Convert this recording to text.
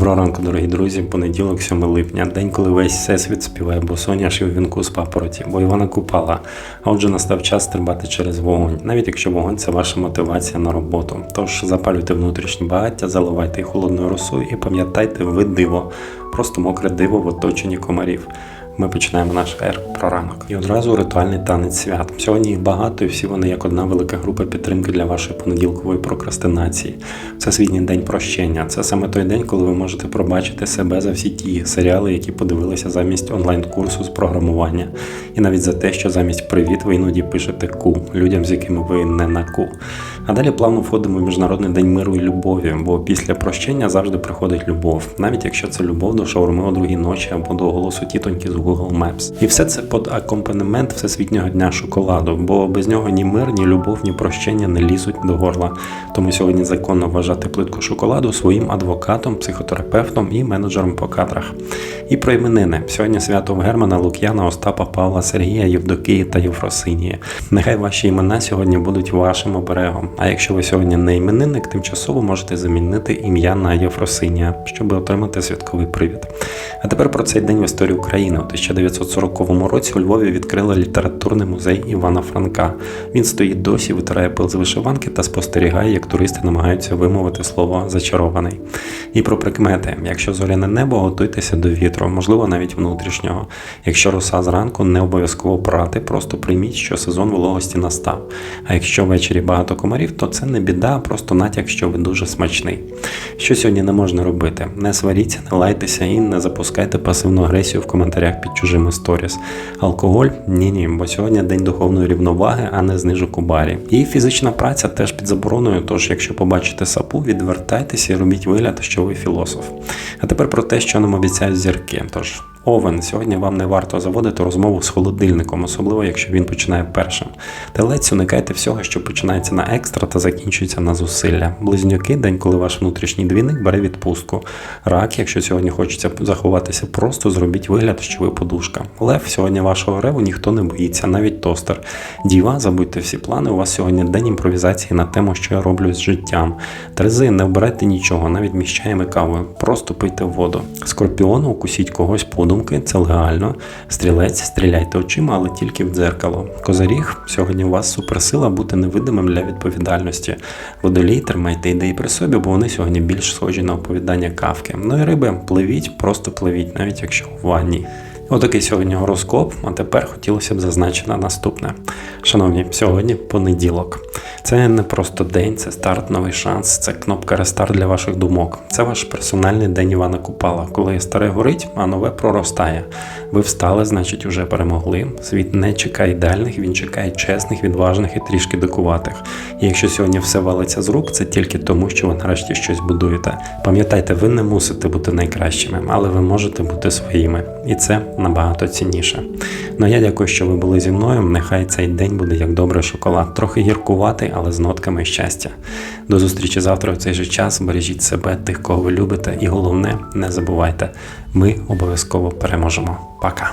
Доброго ранку, дорогі друзі. Понеділок, 7 липня, день, коли весь всесвіт співає, бо соняш і в вінку з папороті, бо Івана Купала. А отже, настав час стрибати через вогонь, навіть якщо вогонь це ваша мотивація на роботу. Тож запалюйте внутрішні багаття, заливайте їх холодною росою і пам'ятайте, ви диво, просто мокре диво в оточенні комарів. Ми починаємо наш ер про ранок. І одразу ритуальний танець свят. Сьогодні їх багато, і всі вони як одна велика група підтримки для вашої понеділкової прокрастинації. Це світній день прощення. Це саме той день, коли ви можете пробачити себе за всі ті серіали, які подивилися замість онлайн-курсу з програмування, і навіть за те, що замість привіт ви іноді пишете ку людям, з якими ви не на ку. А далі плавно входимо в міжнародний день миру і любові, бо після прощення завжди приходить любов, навіть якщо це любов до шаурми о другій ночі або до голосу тітоньки з Google Maps. І все це під акомпанемент всесвітнього дня шоколаду, бо без нього ні мир, ні любов, ні прощення не лізуть до горла. Тому сьогодні законно вважати плитку шоколаду своїм адвокатом, психотерапевтом і менеджером по кадрах. І про іменини. Сьогодні свято Германа, Лук'яна, Остапа, Павла, Сергія, Євдокії та Євфросинії. Нехай ваші імена сьогодні будуть вашим оберегом. А якщо ви сьогодні не іменинник, тимчасово можете замінити ім'я на Єфросинія, щоб отримати святковий привід. А тепер про цей день в історії України. У 1940 році у Львові відкрили літературний музей Івана Франка. Він стоїть досі, витирає пил з вишиванки та спостерігає, як туристи намагаються вимовити слово зачарований. І про прикмети: якщо зоряне небо, готуйтеся до вітру, можливо, навіть внутрішнього. Якщо роса зранку, не обов'язково прати, просто прийміть, що сезон вологості настав. А якщо ввечері багато комарів, то це не біда, а просто натяк, що ви дуже смачний. Що сьогодні не можна робити? Не сваріться, не лайтеся і не запускайте пасивну агресію в коментарях під чужими сторіс. Алкоголь ні, ні, бо сьогодні день духовної рівноваги, а не знижок у барі. І фізична праця теж під забороною. Тож, якщо побачите сапу, відвертайтеся і робіть вигляд, що ви філософ. А тепер про те, що нам обіцяють зірки. Тож. Овен, сьогодні вам не варто заводити розмову з холодильником, особливо якщо він починає першим. Телець уникайте всього, що починається на екстра та закінчується на зусилля. Близнюки день, коли ваш внутрішній двійник бере відпустку. Рак, якщо сьогодні хочеться заховатися, просто зробіть вигляд, що ви подушка. Лев, сьогодні вашого реву ніхто не боїться, навіть тостер. Діва, забудьте всі плани. У вас сьогодні день імпровізації на тему, що я роблю з життям. Терези, не обирайте нічого, навіть і кавою. Просто пийте воду. Скорпіону, укусіть когось по думки, це легально. Стрілець, стріляйте очима, але тільки в дзеркало. Козаріг, сьогодні у вас суперсила бути невидимим для відповідальності. Водолій, тримайте ідеї при собі, бо вони сьогодні більш схожі на оповідання кавки. Ну і риби, пливіть, просто пливіть, навіть якщо в ванні. Отакий сьогодні гороскоп, а тепер хотілося б зазначити наступне. Шановні, сьогодні понеділок. Це не просто день, це старт, новий шанс, це кнопка рестарт для ваших думок. Це ваш персональний день Івана Купала, коли старе горить, а нове проростає. Ви встали, значить, уже перемогли. Світ не чекає ідеальних, він чекає чесних, відважних і трішки дикуватих. І якщо сьогодні все валиться з рук, це тільки тому, що ви нарешті щось будуєте. Пам'ятайте, ви не мусите бути найкращими, але ви можете бути своїми. І це набагато цінніше. Ну я дякую, що ви були зі мною. Нехай цей день буде як добрий шоколад, трохи гіркуватий, але з нотками щастя. До зустрічі завтра в цей же час. Бережіть себе, тих, кого ви любите, і головне, не забувайте, ми обов'язково переможемо. Пока.